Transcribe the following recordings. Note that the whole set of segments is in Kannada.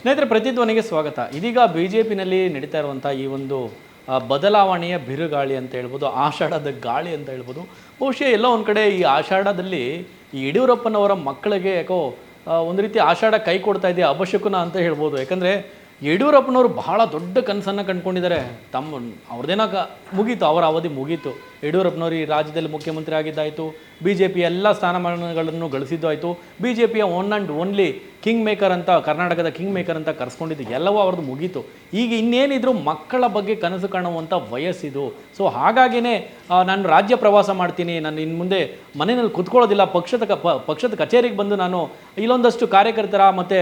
ಸ್ನೇಹಿತರೆ, ಪ್ರತಿಧ್ವನಿಗೆ ಸ್ವಾಗತ. ಇದೀಗ ಬಿ ಜೆ ಪಿನಲ್ಲಿ ನಡೀತಾ ಇರುವಂಥ ಈ ಒಂದು ಬದಲಾವಣೆಯ ಬಿರುಗಾಳಿ ಅಂತ ಹೇಳ್ಬೋದು, ಆಷಾಢದ ಗಾಳಿ ಅಂತ ಹೇಳ್ಬೋದು, ಬಹುಶಃ ಎಲ್ಲೋ ಒಂದು ಕಡೆ ಈ ಆಷಾಢದಲ್ಲಿ ಈ ಯಡಿಯೂರಪ್ಪನವರ ಮಕ್ಕಳಿಗೆ ಯಾಕೋ ಒಂದು ರೀತಿ ಆಷಾಢ ಕೈ ಕೊಡ್ತಾ ಇದೆಯಾ ಅವಶ್ಯಕನ ಅಂತ ಹೇಳ್ಬೋದು. ಯಾಕಂದರೆ, ಯಡಿಯೂರಪ್ಪನವರು ಬಹಳ ದೊಡ್ಡ ಕನಸನ್ನು ಕಂಡುಕೊಂಡಿದ್ದಾರೆ. ತಮ್ಮ ಅವ್ರದ್ದೇನೋ ಮುಗೀತು, ಅವರ ಅವಧಿ ಮುಗೀತು. ಯಡಿಯೂರಪ್ಪನವರು ಈ ರಾಜ್ಯದಲ್ಲಿ ಮುಖ್ಯಮಂತ್ರಿ ಆಗಿದ್ದಾಯಿತು ಬಿ ಜೆ ಪಿ ಎಲ್ಲ ಸ್ಥಾನಮಾನಗಳನ್ನು ಗಳಿಸಿದ್ದು ಆಯಿತು. ಬಿ ಜೆ ಪಿಯ one and only king maker ಅಂತ, ಕರ್ನಾಟಕದ ಕಿಂಗ್ ಮೇಕರ್ ಅಂತ ಕರೆಸ್ಕೊಂಡಿದ್ದು ಎಲ್ಲವೂ ಅವ್ರದ್ದು ಮುಗೀತು. ಈಗ ಇನ್ನೇನಿದ್ರು ಮಕ್ಕಳ ಬಗ್ಗೆ ಕನಸು ಕಾಣುವಂಥ ವಯಸ್ಸಿದು. ಸೊ ಹಾಗಾಗಿನೇ ನಾನು ರಾಜ್ಯ ಪ್ರವಾಸ ಮಾಡ್ತೀನಿ. ನಾನು ಇನ್ನು ಮುಂದೆ ಮನೆಯಲ್ಲಿ ಕುತ್ಕೊಳ್ಳೋದಿಲ್ಲ. ಪಕ್ಷದ ಪಕ್ಷದ ಕಚೇರಿಗೆ ಬಂದು ನಾನು ಇಲ್ಲೊಂದಷ್ಟು ಕಾರ್ಯಕರ್ತರ ಮತ್ತು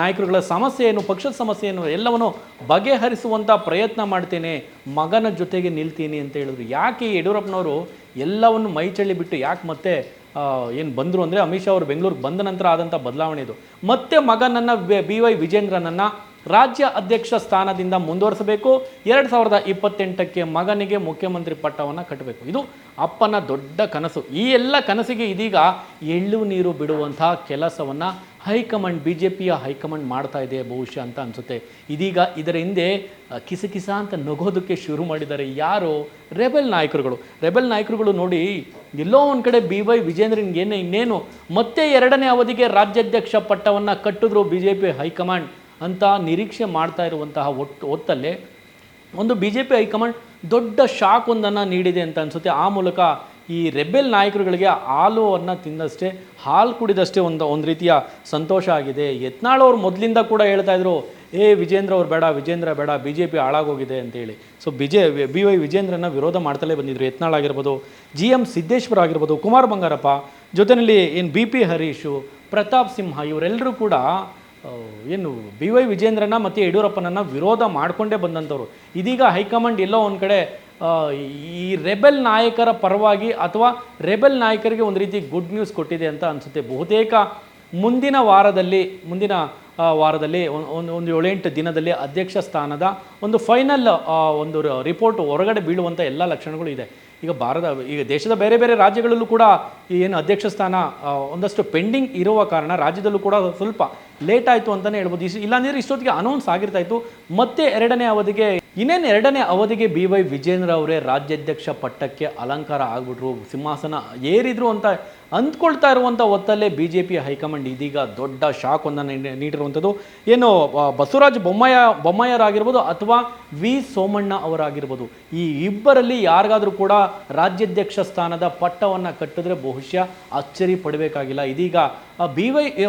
ನಾಯಕರುಗಳ ಸಮಸ್ಯೆ ಏನು ಪಕ್ಷದ ಸಮಸ್ಯೆ ಏನು ಎಲ್ಲವನ್ನು ಬಗೆಹರಿಸುವಂಥ ಪ್ರಯತ್ನ ಮಾಡ್ತೇನೆ. ಮಗನ ಜೊತೆಗೆ ನಿಲ್ತೀನಿ ಅಂತ ಹೇಳಿದ್ರು. ಯಾಕೆ ಈ ಯಡಿಯೂರಪ್ಪನವರು ಎಲ್ಲವನ್ನು ಮೈಚಳ್ಳಿ ಬಿಟ್ಟು ಯಾಕೆ ಮತ್ತೆ ಏನು ಬಂದರು ಅಂದರೆ ಅಮಿತ್ ಶಾ ಅವರು ಬೆಂಗಳೂರಿಗೆ ಬಂದ ನಂತರ ಆದಂಥ ಬದಲಾವಣೆ ಇದು. ಮತ್ತೆ ಮಗನನ್ನು ಬಿ ವೈ ವಿಜೇಂದ್ರನನ್ನು ರಾಜ್ಯ ಅಧ್ಯಕ್ಷ ಸ್ಥಾನದಿಂದ ಮುಂದುವರಿಸಬೇಕು. ಎರಡು ಸಾವಿರದ ಇಪ್ಪತ್ತೆಂಟಕ್ಕೆ ಮಗನಿಗೆ ಮುಖ್ಯಮಂತ್ರಿ ಪಟ್ಟವನ್ನು ಕಟ್ಟಬೇಕು. ಇದು ಅಪ್ಪನ ದೊಡ್ಡ ಕನಸು. ಈ ಎಲ್ಲ ಕನಸಿಗೆ ಇದೀಗ ಎಳ್ಳು ನೀರು ಬಿಡುವಂತಹ ಕೆಲಸವನ್ನು ಹೈಕಮಾಂಡ್ ಬಿ ಜೆ ಪಿಯ ಹೈಕಮಾಂಡ್ ಮಾಡ್ತಾ ಇದೆ ಬಹುಶಃ ಅಂತ ಅನಿಸುತ್ತೆ. ಇದೀಗ ಇದರ ಹಿಂದೆ ಕಿಸ ಕಿಸಕಿಸ ಅಂತ ನಗೋದಕ್ಕೆ ಶುರು ಮಾಡಿದ್ದಾರೆ ಯಾರು? ರೆಬೆಲ್ ನಾಯಕರುಗಳು. ರೆಬೆಲ್ ನಾಯಕರುಗಳು ನೋಡಿ, ಎಲ್ಲೋ ಒಂದು ಕಡೆ ಬಿ ವೈ ವಿಜೇಂದ್ರನ್ಗೆ ಏನೇ ಇನ್ನೇನು, ಮತ್ತೆ ಎರಡನೇ ಅವಧಿಗೆ ರಾಜ್ಯಾಧ್ಯಕ್ಷ ಪಟ್ಟವನ್ನು ಕಟ್ಟಿದ್ರು ಬಿ ಜೆ ಪಿ ಹೈಕಮಾಂಡ್ ಅಂತ ನಿರೀಕ್ಷೆ ಮಾಡ್ತಾ ಇರುವಂತಹ ಒಟ್ಟು ಹೊತ್ತಲ್ಲೇ ಒಂದು B J P high command ದೊಡ್ಡ ಶಾಕ್ ಒಂದನ್ನು ನೀಡಿದೆ ಅಂತ ಅನಿಸುತ್ತೆ. ಆ ಮೂಲಕ ಈ ರೆಬೆಲ್ ನಾಯಕರುಗಳಿಗೆ ಹಾಲುವನ್ನು ತಿಂದಷ್ಟೇ, ಹಾಲು ಕುಡಿದಷ್ಟೇ ಒಂದು ಒಂದು ರೀತಿಯ ಸಂತೋಷ ಆಗಿದೆ. ಯತ್ನಾಳವ್ರು ಮೊದಲಿಂದ ಕೂಡ ಹೇಳ್ತಾ ಇದ್ರು, ಏ ವಿಜೇಂದ್ರ ಅವ್ರು ಬೇಡ, ವಿಜೇಂದ್ರ ಬೇಡ ಬಿ ಜೆ ಪಿ ಹಾಳಾಗೋಗಿದೆ ಅಂತೇಳಿ ಸೊ ಬಿಜೆ, ಬಿ ವೈ ವಿಜೇಂದ್ರನ ವಿರೋಧ ಮಾಡ್ತಲೇ ಬಂದಿದ್ರು ಯತ್ನಾಳ್ ಆಗಿರ್ಬೋದು, ಜಿ ಎಂ ಸಿದ್ದೇಶ್ವರ ಆಗಿರ್ಬೋದು, ಕುಮಾರ್ ಬಂಗಾರಪ್ಪ ಜೊತೆಯಲ್ಲಿ ಏನು ಬಿ ಪಿ ಹರೀಶು, ಪ್ರತಾಪ್ ಸಿಂಹ ಇವರೆಲ್ಲರೂ ಕೂಡ ಏನು ಬಿ ವೈ ವಿಜೇಂದ್ರನ ಮತ್ತು ಯಡಿಯೂರಪ್ಪನನ್ನು ವಿರೋಧ ಮಾಡಿಕೊಂಡೇ ಬಂದಂಥವ್ರು ಇದೀಗ ಹೈಕಮಾಂಡ್ ಎಲ್ಲೋ ಒಂದು ಕಡೆ ಈ ರೆಬೆಲ್ ನಾಯಕರ ಪರವಾಗಿ ಅಥವಾ ರೆಬೆಲ್ ನಾಯಕರಿಗೆ ಒಂದು ರೀತಿ ಗುಡ್ ನ್ಯೂಸ್ ಕೊಟ್ಟಿದೆ ಅಂತ ಅನಿಸುತ್ತೆ. ಬಹುತೇಕ ಮುಂದಿನ ವಾರದಲ್ಲಿ ಮುಂದಿನ ವಾರದಲ್ಲಿ ಒಂದು ಒಂದು ಏಳೆಂಟು ದಿನದಲ್ಲಿ ಅಧ್ಯಕ್ಷ ಸ್ಥಾನದ ಒಂದು ಫೈನಲ್ ಒಂದು ರಿಪೋರ್ಟ್ ಹೊರಗಡೆ ಬೀಳುವಂಥ ಎಲ್ಲ ಲಕ್ಷಣಗಳು ಇದೆ. ಈಗ ಭಾರತ, ಈಗ ದೇಶದ ಬೇರೆ ಬೇರೆ ರಾಜ್ಯಗಳಲ್ಲೂ ಕೂಡ ಏನು ಅಧ್ಯಕ್ಷ ಸ್ಥಾನ ಒಂದಷ್ಟು ಪೆಂಡಿಂಗ್ ಇರುವ ಕಾರಣ ರಾಜ್ಯದಲ್ಲೂ ಕೂಡ ಸ್ವಲ್ಪ ಲೇಟ್ ಆಯಿತು ಅಂತಲೇ ಹೇಳ್ಬೋದು. ಇಸ್- ಇಲ್ಲಾಂದರೆ ಇಷ್ಟೊತ್ತಿಗೆ ಅನೌನ್ಸ್ ಆಗಿರ್ತಾಯಿತ್ತು ಮತ್ತೆ ಎರಡನೇ ಅವಧಿಗೆ ಇನ್ನೇನು ಎರಡನೇ ಅವಧಿಗೆ ಬಿ ವೈ ವಿಜೇಂದ್ರ ಅವರೇ ರಾಜ್ಯಾಧ್ಯಕ್ಷ ಪಟ್ಟಕ್ಕೆ ಅಲಂಕಾರ ಆಗ್ಬಿಟ್ರು. ಸಿಂಹಾಸನ ಏರಿದ್ರು ಅಂತ ಅಂದ್ಕೊಳ್ತಾ ಇರುವಂಥ ಹೊತ್ತಲ್ಲೇ B J P high command ಇದೀಗ ದೊಡ್ಡ ಶಾಕ್ ಒಂದನ್ನು ನೀಡಿ- ನೀಡಿರುವಂಥದ್ದು. ಏನು ಬಸವರಾಜ್ ಬಸವರಾಜ ಬೊಮ್ಮಾಯ, ಬೊಮ್ಮಾಯರಾಗಿರ್ಬೋದು ಅಥವಾ ವಿ ಸೋಮಣ್ಣ ಅವರಾಗಿರ್ಬೋದು. ಈ ಇಬ್ಬರಲ್ಲಿ ಯಾರಿಗಾದರೂ ಕೂಡ ರಾಜ್ಯಾಧ್ಯಕ್ಷ ಸ್ಥಾನದ ಪಟ್ಟವನ್ನು ಕಟ್ಟಿದ್ರೆ ಬಹುಶಃ ಅಚ್ಚರಿ ಪಡಬೇಕಾಗಿಲ್ಲ. ಇದೀಗ ಬಿ ವೈ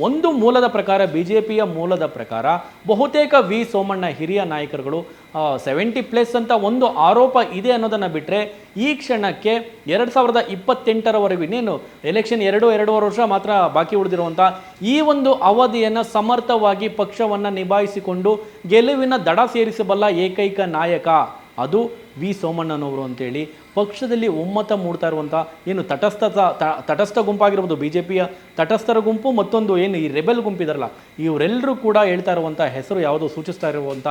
ಒಂದು ಮೂಲದ ಪ್ರಕಾರ ಬಿ ಜೆ ಪಿಯ ಮೂಲದ ಪ್ರಕಾರ ಬಹುತೇಕ ವಿ ಸೋಮಣ್ಣ ಹಿರಿಯ ನಾಯಕರುಗಳು ಸೆವೆಂಟಿ ಪ್ಲಸ್ ಅಂತ ಒಂದು ಆರೋಪ ಇದೆ ಅನ್ನೋದನ್ನು ಬಿಟ್ಟರೆ ಈ ಕ್ಷಣಕ್ಕೆ ಎರಡು ಸಾವಿರದ ಇಪ್ಪತ್ತೆಂಟರವರೆಗೂ ಇನ್ನೇನು ಎಲೆಕ್ಷನ್ ಎರಡು, ಎರಡೂವರೆ ವರ್ಷ ಮಾತ್ರ ಬಾಕಿ ಉಳಿದಿರುವಂಥ ಈ ಒಂದು ಅವಧಿಯನ್ನು ಸಮರ್ಥವಾಗಿ ಪಕ್ಷವನ್ನು ನಿಭಾಯಿಸಿಕೊಂಡು ಗೆಲುವಿನ ದಡ ಸೇರಿಸಬಲ್ಲ ಏಕೈಕ ನಾಯಕ ಅದು ವಿ ಸೋಮಣ್ಣನವರು ಅಂತೇಳಿ ಪಕ್ಷದಲ್ಲಿ ಒಮ್ಮತ ಮೂಡ್ತಾ ಇರುವಂಥ ಏನು ತಟಸ್ಥ ತಟಸ್ಥ ಗುಂಪಾಗಿರ್ಬೋದು ಬಿ ಜೆ ಪಿಯ ತಟಸ್ಥರ ಗುಂಪು, ಮತ್ತೊಂದು ಏನು ಈ ರೆಬೆಲ್ ಗುಂಪಿದಾರಲ್ಲ ಇವರೆಲ್ಲರೂ ಕೂಡ ಹೇಳ್ತಾ ಇರುವಂಥ ಹೆಸರು ಯಾವುದು ಸೂಚಿಸ್ತಾ ಇರುವಂಥ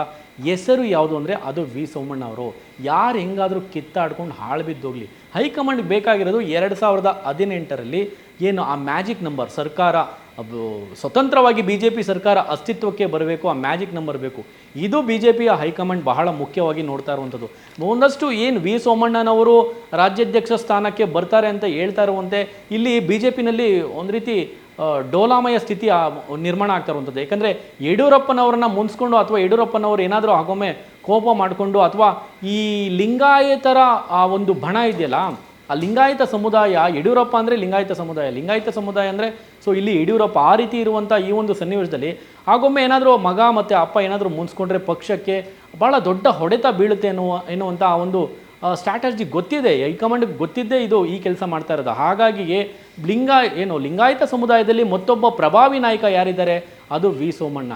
ಹೆಸರು ಯಾವುದು ಅಂದರೆ ಅದು ವಿ ಸೋಮಣ್ಣ ಅವರು ಯಾರು ಹೆಂಗಾದರೂ ಕಿತ್ತಾಡ್ಕೊಂಡು ಹಾಳು ಬಿದ್ದೋಗ್ಲಿ ಹೈಕಮಾಂಡ್ ಬೇಕಾಗಿರೋದು ಎರಡು ಸಾವಿರದ ಹದಿನೆಂಟರಲ್ಲಿ ಏನು ಆ ಮ್ಯಾಜಿಕ್ ನಂಬರ್, ಸರ್ಕಾರ ಅದು ಸ್ವತಂತ್ರವಾಗಿ ಬಿ ಜೆ ಪಿ ಸರ್ಕಾರ ಅಸ್ತಿತ್ವಕ್ಕೆ ಬರಬೇಕು, ಆ ಮ್ಯಾಜಿಕ್ ನಂಬರ್ ಬೇಕು. ಇದು ಬಿ ಜೆ ಪಿಯ ಹೈಕಮಾಂಡ್ ಬಹಳ ಮುಖ್ಯವಾಗಿ ನೋಡ್ತಾ ಇರುವಂಥದ್ದು. ಒಂದಷ್ಟು ಏನು ವಿ ಸೋಮಣ್ಣನವರು ರಾಜ್ಯಾಧ್ಯಕ್ಷ ಸ್ಥಾನಕ್ಕೆ ಬರ್ತಾರೆ ಅಂತ ಹೇಳ್ತಾ ಇರುವಂತೆ, ಇಲ್ಲಿ ಬಿ ಜೆ ಪಿನಲ್ಲಿ ಒಂದು ರೀತಿ ಡೋಲಾಮಯ ಸ್ಥಿತಿ ನಿರ್ಮಾಣ ಆಗ್ತಾ ಇರುವಂಥದ್ದು. ಯಾಕಂದರೆ ಯಡಿಯೂರಪ್ಪನವ್ರನ್ನ ಮುನ್ಸ್ಕೊಂಡು ಅಥವಾ ಯಡಿಯೂರಪ್ಪನವರು ಏನಾದರೂ ಆಗೊಮ್ಮೆ ಕೋಪ ಮಾಡಿಕೊಂಡು ಅಥವಾ ಈ ಲಿಂಗಾಯತರ ಆ ಒಂದು ಬಣ ಇದೆಯಲ್ಲ ಆ ಲಿಂಗಾಯತ ಸಮುದಾಯ, ಯಡಿಯೂರಪ್ಪ ಅಂದರೆ ಲಿಂಗಾಯತ ಸಮುದಾಯ. ಲಿಂಗಾಯತ ಸಮುದಾಯ ಅಂದರೆ ಸೊ ಇಲ್ಲಿ ಯಡಿಯೂರಪ್ಪ ಆ ರೀತಿ ಇರುವಂಥ ಈ ಒಂದು ಸನ್ನಿವೇಶದಲ್ಲಿ ಆಗೊಮ್ಮೆ ಏನಾದರೂ ಮಗ ಮತ್ತು ಅಪ್ಪ ಏನಾದರೂ ಮುನ್ಸ್ಕೊಂಡ್ರೆ ಪಕ್ಷಕ್ಕೆ ಭಾಳ ದೊಡ್ಡ ಹೊಡೆತ ಬೀಳುತ್ತೆ ಅನ್ನುವ ಎನ್ನುವಂಥ ಆ ಒಂದು ಸ್ಟ್ರಾಟಜಿ ಗೊತ್ತಿದೆ. ಹೈಕಮಾಂಡ್ಗೆ ಗೊತ್ತಿದ್ದೇ ಇದು ಈ ಕೆಲಸ ಮಾಡ್ತಾ ಇರೋದು. ಹಾಗಾಗಿ ಲಿಂಗ, ಏನು, ಲಿಂಗಾಯತ ಸಮುದಾಯದಲ್ಲಿ ಮತ್ತೊಬ್ಬ ಪ್ರಭಾವಿ ನಾಯಕ ಯಾರಿದ್ದಾರೆ? ಅದು ವಿ ಸೋಮಣ್ಣ.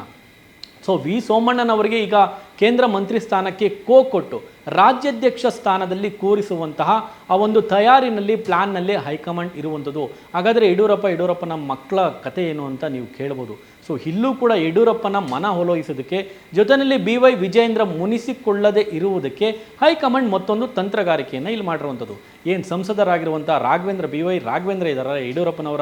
ಸೊ ವಿ ಸೋಮಣ್ಣನವರಿಗೆ ಈಗ ಕೇಂದ್ರ ಮಂತ್ರಿ ಸ್ಥಾನಕ್ಕೆ ಕೋ ಕೊಟ್ಟು ರಾಜ್ಯಾಧ್ಯಕ್ಷ ಸ್ಥಾನದಲ್ಲಿ ಕೂರಿಸುವಂತಹ ಆ ಒಂದು ತಯಾರಿನಲ್ಲಿ ಪ್ಲ್ಯಾನ್ನಲ್ಲಿ ಹೈಕಮಾಂಡ್ ಇರುವಂಥದ್ದು. ಹಾಗಾದರೆ ಯಡಿಯೂರಪ್ಪ, ಯಡಿಯೂರಪ್ಪನ ಮಕ್ಕಳ ಕತೆ ಏನು ಅಂತ ನೀವು ಕೇಳ್ಬೋದು. ಸೊ, ಇಲ್ಲೂ ಕೂಡ ಯಡಿಯೂರಪ್ಪನ ಮನ ಹೊಲೋಯಿಸೋದಕ್ಕೆ, ಜೊತೆಯಲ್ಲಿ ಬಿ ವೈ ವಿಜಯೇಂದ್ರ ಮುನಿಸಿಕೊಳ್ಳದೆ ಇರುವುದಕ್ಕೆ ಹೈಕಮಾಂಡ್ ಮತ್ತೊಂದು ತಂತ್ರಗಾರಿಕೆಯನ್ನು ಇಲ್ಲಿ ಮಾಡಿರುವಂಥದ್ದು. ಏನು ಸಂಸದರಾಗಿರುವಂಥ ರಾಘವೇಂದ್ರ, ಬಿ ವೈ ರಾಘವೇಂದ್ರ ಇದ್ದಾರೆ ಯಡಿಯೂರಪ್ಪನವರ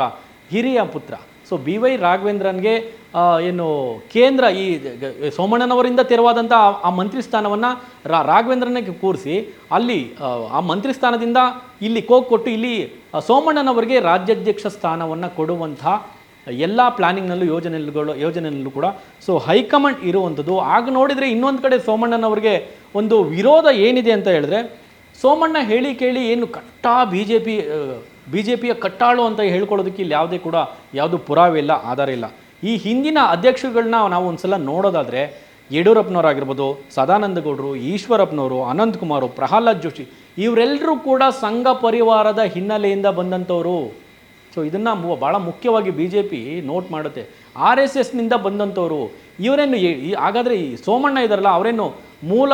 ಹಿರಿಯ ಪುತ್ರ. ಸೊ, ಬಿ ವೈ ರಾಘವೇಂದ್ರನ್ಗೆ ಏನು, ಕೇಂದ್ರ ಈ ಸೋಮಣ್ಣನವರಿಂದ ತೆರವಾದಂಥ ಆ- ಮಂತ್ರಿ ಸ್ಥಾನವನ್ನು ರಾಘವೇಂದ್ರನಿಗೆ ಕೂರಿಸಿ, ಅಲ್ಲಿ, ಆ ಮಂತ್ರಿ ಸ್ಥಾನದಿಂದ ಇಲ್ಲಿ ಕೋಕ್ ಕೊಟ್ಟು ಇಲ್ಲಿ ಸೋಮಣ್ಣನವರಿಗೆ ರಾಜ್ಯಾಧ್ಯಕ್ಷ ಸ್ಥಾನವನ್ನು ಕೊಡುವಂಥ ಎಲ್ಲ ಪ್ಲಾನಿಂಗ್ನಲ್ಲೂ ಯೋಜನೆಗಳು, ಯೋಜನೆಯಲ್ಲೂ ಕೂಡ. ಸೊ, ಹೈಕಮಾಂಡ್ ಇರುವಂಥದ್ದು, ಆಗ ನೋಡಿದರೆ ಇನ್ನೊಂದು ಕಡೆ ಸೋಮಣ್ಣನವರಿಗೆ ಒಂದು ವಿರೋಧ ಏನಿದೆ ಅಂತ ಹೇಳಿದ್ರೆ, ಸೋಮಣ್ಣ ಹೇಳಿ ಕೇಳಿ ಏನು ಕಟ್ಟ B J P B J ಪಿಯ ಕಟ್ಟಾಳು ಅಂತ ಹೇಳ್ಕೊಳ್ಳೋದಕ್ಕೆ ಇಲ್ಲಿ ಯಾವುದೇ ಕೂಡ ಯಾವುದು ಪುರಾವೆ ಇಲ್ಲ, ಆಧಾರ ಇಲ್ಲ. ಈ ಹಿಂದಿನ ಅಧ್ಯಕ್ಷರುಗಳನ್ನ ನಾವು ಒಂದ್ಸಲ ನೋಡೋದಾದರೆ ಯಡಿಯೂರಪ್ಪನವರಾಗಿರ್ಬೋದು, ಸದಾನಂದಗೌಡರು, ಈಶ್ವರಪ್ಪನವರು, ಅನಂತಕುಮಾರು, ಪ್ರಹ್ಲಾದ್ ಜೋಶಿ ಇವರೆಲ್ಲರೂ ಕೂಡ ಸಂಘ ಪರಿವಾರದ ಹಿನ್ನೆಲೆಯಿಂದ ಬಂದಂಥವರು. ಸೊ ಇದನ್ನು ಭಾಳ ಮುಖ್ಯವಾಗಿ ಬಿ ಜೆ ಪಿ ನೋಟ್ ಮಾಡುತ್ತೆ. ಆರ್ ಎಸ್ ಎಸ್ನಿಂದ ಬಂದಂಥವರು. ಇವರೇನು ಹಾಗಾದರೆ ಈ ಸೋಮಣ್ಣ ಇದಾರಲ್ಲ, ಅವರೇನು ಮೂಲ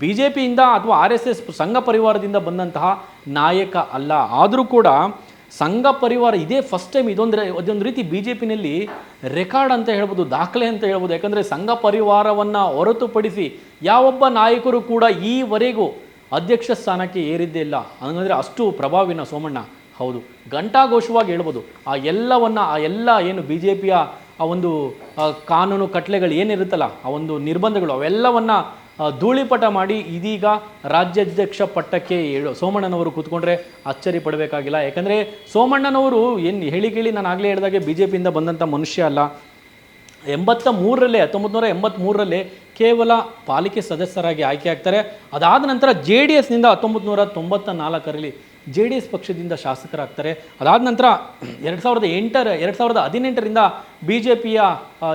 ಬಿ ಜೆ ಪಿಯಿಂದ ಅಥವಾ ಆರ್ ಎಸ್ ಎಸ್ ಸಂಘ ಪರಿವಾರದಿಂದ ಬಂದಂತಹ ನಾಯಕ ಅಲ್ಲ. ಆದರೂ ಕೂಡ ಸಂಘ ಪರಿವಾರ ಇದೇ ಫಸ್ಟ್ ಟೈಮ್ ಇದೊಂದು ಅದೊಂದು ರೀತಿ ಬಿ ಜೆ ಪಿನಲ್ಲಿ ರೆಕಾರ್ಡ್ ಅಂತ ಹೇಳ್ಬೋದು, ದಾಖಲೆ ಅಂತ ಹೇಳ್ಬೋದು. ಯಾಕಂದರೆ ಸಂಘ ಪರಿವಾರವನ್ನು ಹೊರತುಪಡಿಸಿ ಯಾವೊಬ್ಬ ನಾಯಕರು ಕೂಡ ಈವರೆಗೂ ಅಧ್ಯಕ್ಷ ಸ್ಥಾನಕ್ಕೆ ಏರಿದ್ದೇ ಇಲ್ಲ. ಹಂಗಂದರೆ ಅಷ್ಟು ಪ್ರಭಾವಿನ ಸೋಮಣ್ಣ. ಹೌದು. ಘಂಟಾಘೋಷವಾಗಿ ಹೇಳ್ಬೋದು. ಆ ಎಲ್ಲವನ್ನು, ಆ ಎಲ್ಲ ಏನು ಬಿ ಜೆ ಪಿಯ ಆ ಒಂದು ಕಾನೂನು ಕಟ್ಲೆಗಳು ಏನಿರುತ್ತಲ್ಲ, ಆ ಒಂದು ನಿರ್ಬಂಧಗಳು, ಅವೆಲ್ಲವನ್ನು ಧೂಳಿಪಟ ಮಾಡಿ ಇದೀಗ ರಾಜ್ಯಾಧ್ಯಕ್ಷ ಪಟ್ಟಕ್ಕೆ ಸೋಮಣ್ಣನವರು ಕೂತ್ಕೊಂಡ್ರೆ ಅಚ್ಚರಿ ಪಡಬೇಕಾಗಿಲ್ಲ. ಯಾಕಂದರೆ ಸೋಮಣ್ಣನವರು ಏನು ಹೇಳಿ ಕೇಳಿ ನಾನು ಆಗಲೇ ಹೇಳಿದಾಗೆ ಬಿ ಜೆ ಪಿಯಿಂದ ಬಂದಂಥ ಮನುಷ್ಯ ಅಲ್ಲ. ಎಂಬತ್ತ ಮೂರರಲ್ಲೇ ಹತ್ತೊಂಬತ್ತು ನೂರ ಕೇವಲ ಪಾಲಿಕೆ ಸದಸ್ಯರಾಗಿ ಆಯ್ಕೆ ಆಗ್ತಾರೆ. ಅದಾದ ನಂತರ ಜೆ ಡಿ ಎಸ್ನಿಂದ ಹತ್ತೊಂಬತ್ತು ನೂರ ತೊಂಬತ್ತ ನಾಲ್ಕರಲ್ಲಿ ಜೆ ಡಿ ಎಸ್ ಪಕ್ಷದಿಂದ ಶಾಸಕರಾಗ್ತಾರೆ. ಅದಾದ ನಂತರ ಎರಡು ಸಾವಿರದ ಎಂಟರ, ಎರಡು ಸಾವಿರದ ಹದಿನೆಂಟರಿಂದ ಬಿ ಜೆ ಪಿಯ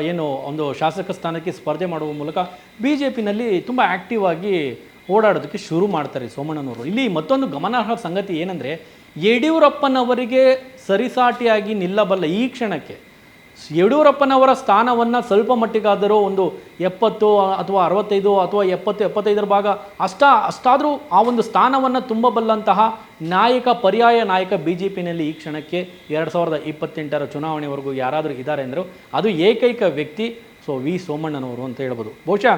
ಏನು, ಒಂದು ಶಾಸಕ ಸ್ಥಾನಕ್ಕೆ ಸ್ಪರ್ಧೆ ಮಾಡುವ ಮೂಲಕ ಬಿ ಜೆ ಪಿನಲ್ಲಿ ತುಂಬ ಆ್ಯಕ್ಟಿವ್ ಆಗಿ ಓಡಾಡೋದಕ್ಕೆ ಶುರು ಮಾಡ್ತಾರೆ ಸೋಮಣ್ಣನವರು. ಇಲ್ಲಿ ಮತ್ತೊಂದು ಗಮನಾರ್ಹ ಸಂಗತಿ ಏನಂದರೆ, ಯಡಿಯೂರಪ್ಪನವರಿಗೆ ಸರಿಸಾಟಿಯಾಗಿ ನಿಲ್ಲಬಲ್ಲ ಈ ಕ್ಷಣಕ್ಕೆ ಯಡಿಯೂರಪ್ಪನವರ ಸ್ಥಾನವನ್ನು ಸ್ವಲ್ಪ ಮಟ್ಟಿಗಾದರೂ ಒಂದು ಎಪ್ಪತ್ತು ಅಥವಾ ಅರವತ್ತೈದು ಅಥವಾ ಎಪ್ಪತ್ತು, ಎಪ್ಪತ್ತೈದರ ಭಾಗ ಅಷ್ಟ, ಅಷ್ಟಾದರೂ ಆ ಒಂದು ಸ್ಥಾನವನ್ನು ತುಂಬಬಲ್ಲಂತಹ ನಾಯಕ, ಪರ್ಯಾಯ ನಾಯಕ ಬಿ ಜೆ ಪಿನಲ್ಲಿ ಈ ಕ್ಷಣಕ್ಕೆ ಎರಡು ಸಾವಿರದ ಇಪ್ಪತ್ತೆಂಟರ ಚುನಾವಣೆವರೆಗೂ ಯಾರಾದರೂ ಇದ್ದಾರೆ ಅಂದರು ಅದು ಏಕೈಕ ವ್ಯಕ್ತಿ ಸೊ ವಿ ಸೋಮಣ್ಣನವರು ಅಂತ ಹೇಳ್ಬೋದು. ಬಹುಶಃ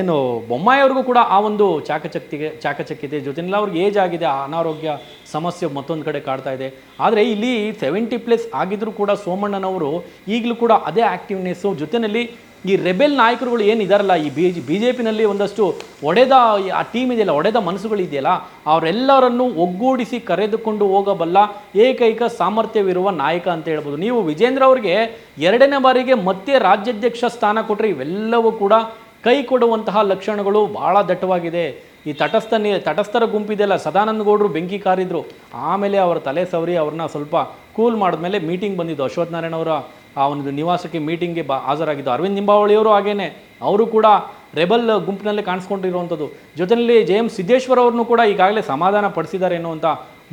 ಏನು ಬೊಮ್ಮಾಯಿಯವ್ರಿಗೂ ಕೂಡ ಆ ಒಂದು ಚಾಕಚಕ್ತಿಗೆ, ಚಾಕಚಕ್ಯತೆ ಜೊತೆನೆಲ್ಲ ಅವ್ರಿಗೆ ಏಜ್ ಆಗಿದೆ ಆ ಅನಾರೋಗ್ಯ ಸಮಸ್ಯೆ ಮತ್ತೊಂದು ಕಡೆ ಕಾಡ್ತಾ ಇದೆ. ಆದರೆ ಇಲ್ಲಿ ಸೆವೆಂಟಿ ಪ್ಲಸ್ ಆಗಿದ್ರೂ ಕೂಡ ಸೋಮಣ್ಣನವರು ಈಗಲೂ ಕೂಡ ಅದೇ ಆ್ಯಕ್ಟಿವ್ನೆಸ್ಸು ಜೊತೆಯಲ್ಲಿ ಈ ರೆಬೆಲ್ ನಾಯಕರುಗಳು ಏನಿದಾರಲ್ಲ ಈ ಬಿ ಜಿ ಬಿ ಜೆ ಪಿನಲ್ಲಿ ಒಂದಷ್ಟು ಒಡೆದ ಆ ಟೀಮ್ ಇದೆಯಲ್ಲ, ಒಡೆದ ಮನಸ್ಸುಗಳಿದೆಯಲ್ಲ, ಅವರೆಲ್ಲರನ್ನು ಒಗ್ಗೂಡಿಸಿ ಕರೆದುಕೊಂಡು ಹೋಗಬಲ್ಲ ಏಕೈಕ ಸಾಮರ್ಥ್ಯವಿರುವ ನಾಯಕ ಅಂತ ಹೇಳ್ಬೋದು. ನೀವು ವಿಜೇಂದ್ರ ಅವರಿಗೆ ಎರಡನೇ ಬಾರಿಗೆ ಮತ್ತೆ ರಾಜ್ಯಾಧ್ಯಕ್ಷ ಸ್ಥಾನ ಕೊಟ್ಟರೆ ಇವೆಲ್ಲವೂ ಕೂಡ ಕೈ ಕೊಡುವಂತಹ ಲಕ್ಷಣಗಳು ಭಾಳ ದಟ್ಟವಾಗಿದೆ. ಈ ತಟಸ್ಥನೆ ತಟಸ್ಥರ ಗುಂಪಿದೆಯಲ್ಲ, ಸದಾನಂದ ಗೌಡರು ಬೆಂಕಿ ಕಾರಿದ್ರು. ಆಮೇಲೆ ಅವರ ತಲೆ ಸವರಿ, ಅವ್ರನ್ನ ಸ್ವಲ್ಪ ಕೂಲ್ ಮಾಡಿದ್ಮೇಲೆ ಮೀಟಿಂಗ್ ಬಂದಿದ್ದು ಅಶ್ವಥ್ ನಾರಾಯಣ ಅವರ ಆ ಒಂದು ನಿವಾಸಕ್ಕೆ ಮೀಟಿಂಗ್ಗೆ ಬ ಹಾಜರಾಗಿದ್ದು. ಅರವಿಂದ್ ನಿಂಬಾವಳಿಯವರು ಹಾಗೇನೆ, ಅವರು ಕೂಡ ರೆಬಲ್ ಗುಂಪಿನಲ್ಲಿ ಕಾಣಿಸ್ಕೊಂಡಿರುವಂಥದ್ದು. ಜೊತೆಯಲ್ಲಿ ಜೆ ಎಂ ಸಿದ್ದೇಶ್ವರ ಅವ್ರನ್ನೂ ಕೂಡ ಈಗಾಗಲೇ ಸಮಾಧಾನ ಪಡಿಸಿದ್ದಾರೆ ಎನ್ನುವಂಥ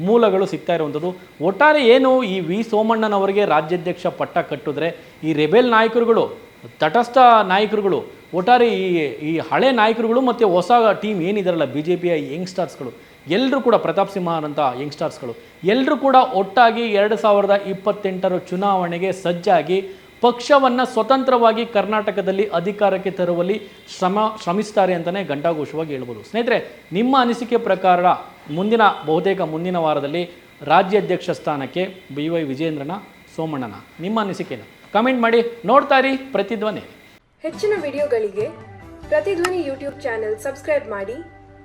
ಮೂಲಗಳು ಸಿಗ್ತಾ ಇರುವಂಥದ್ದು. ಒಟ್ಟಾರೆ ಏನು ಈ ವಿ ಸೋಮಣ್ಣನವರಿಗೆ ರಾಜ್ಯಾಧ್ಯಕ್ಷ ಪಟ್ಟ ಕಟ್ಟಿದ್ರೆ, ಈ ರೆಬೆಲ್ ನಾಯಕರುಗಳು, ತಟಸ್ಥ ನಾಯಕರುಗಳು, ಒಟ್ಟಾರೆ ಈ ಈ ಹಳೆ ನಾಯಕರುಗಳು ಮತ್ತು ಹೊಸ ಟೀಮ್ ಏನಿದಾರಲ್ಲ ಬಿ ಜೆ ಪಿಯ ಯಂಗ್ಸ್ಟರ್ಸ್ಗಳು ಎಲ್ಲರೂ ಕೂಡ ಪ್ರತಾಪ್ ಸಿಂಹರಂಥ ಯಂಗ್ಸ್ಟರ್ಸ್ಗಳು. ಎಲ್ಲರೂ ಕೂಡ ಒಟ್ಟಾಗಿ ಎರಡು ಸಾವಿರದ ಇಪ್ಪತ್ತೆಂಟರ ಚುನಾವಣೆಗೆ ಸಜ್ಜಾಗಿ ಪಕ್ಷವನ್ನು ಸ್ವತಂತ್ರವಾಗಿ ಕರ್ನಾಟಕದಲ್ಲಿ ಅಧಿಕಾರಕ್ಕೆ ತರುವಲ್ಲಿ ಶ್ರಮ, ಶ್ರಮಿಸ್ತಾರೆ ಅಂತಲೇ ಘಂಟಾಘೋಷವಾಗಿ ಹೇಳ್ಬೋದು. ಸ್ನೇಹಿತರೆ, ನಿಮ್ಮ ಅನಿಸಿಕೆ ಪ್ರಕಾರ ಮುಂದಿನ, ಬಹುತೇಕ ಮುಂದಿನ ವಾರದಲ್ಲಿ ರಾಜ್ಯಾಧ್ಯಕ್ಷ ಸ್ಥಾನಕ್ಕೆ ಬಿ ವೈ ವಿಜೇಂದ್ರನ ಸೋಮಣ್ಣನ, ನಿಮ್ಮ ಅನಿಸಿಕೆನ ಕಮೆಂಟ್ ಮಾಡಿ, ನೋಡ್ತಾ ಇರಿ ಪ್ರತಿಧ್ವನಿ. ಹೆಚ್ಚಿನ ವಿಡಿಯೋಗಳಿಗೆ ಪ್ರತಿಧ್ವನಿ ಯೂಟ್ಯೂಬ್ ಚಾನೆಲ್ ಸಬ್ಸ್ಕ್ರೈಬ್ ಮಾಡಿ.